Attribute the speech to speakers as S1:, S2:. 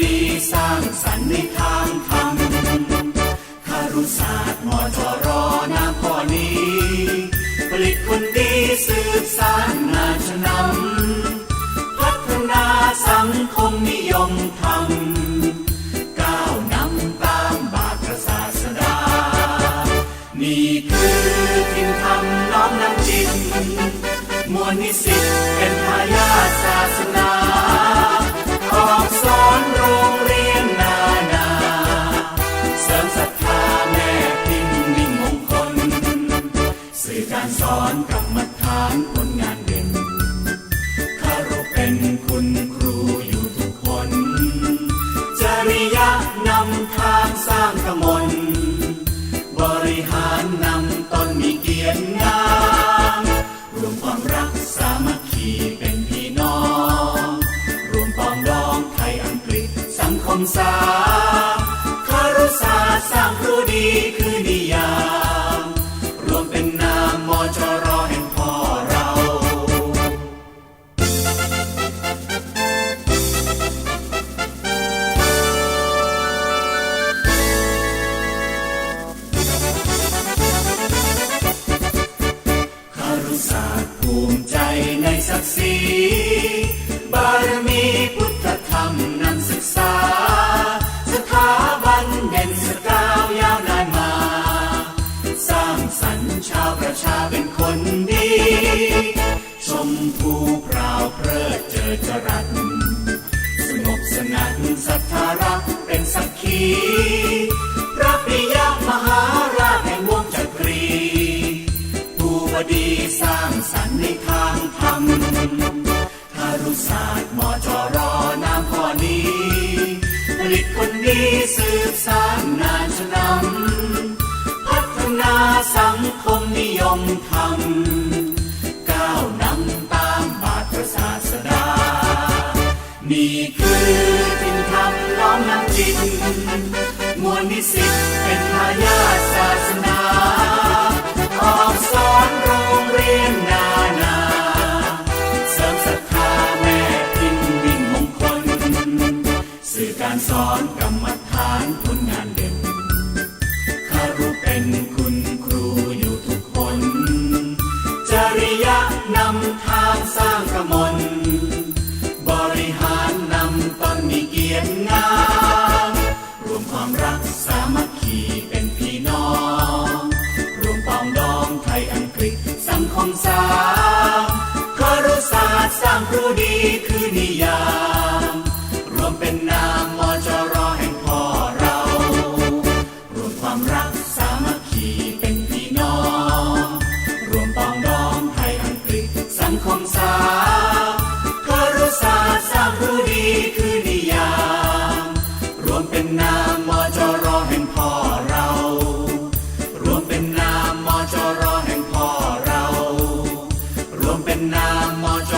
S1: ดีสร้างสรรค์ในทางธรรมคารุศาสตร์มอจรอน้ำพอนี้ ผลิตคนดีสืบสารงานชนำพัฒนาสังคม สมนบริหารนำตนมีเกียรติงามรวมความรักสามัคคีเป็นพี่น้อง รวมปองดองไทยอังกฤษสังคมสา ในศักดิ์ศรีบารมีพุทธธรรมนำศึกษา สถาบันเด่นสกาวยาวนานมา สร้างสรรค์ชาวประชาเป็นคนดี ชมพูพราวเพลิดเจิดจรัสสงบสงัดศรัทธารักเป็นสักขีพระปิยมหาราชแห่งวงจักรี ผู้วดีสร้างสรรค์ใน สืบสานงานชนำพัฒนาสังคมนิยมธรรมก้าวนำตามบาทศาสดา นี่คือทินธรรมล้อมนำจิตมวลนิสิตเป็นทาย Việt, xanh không xa. Ramon.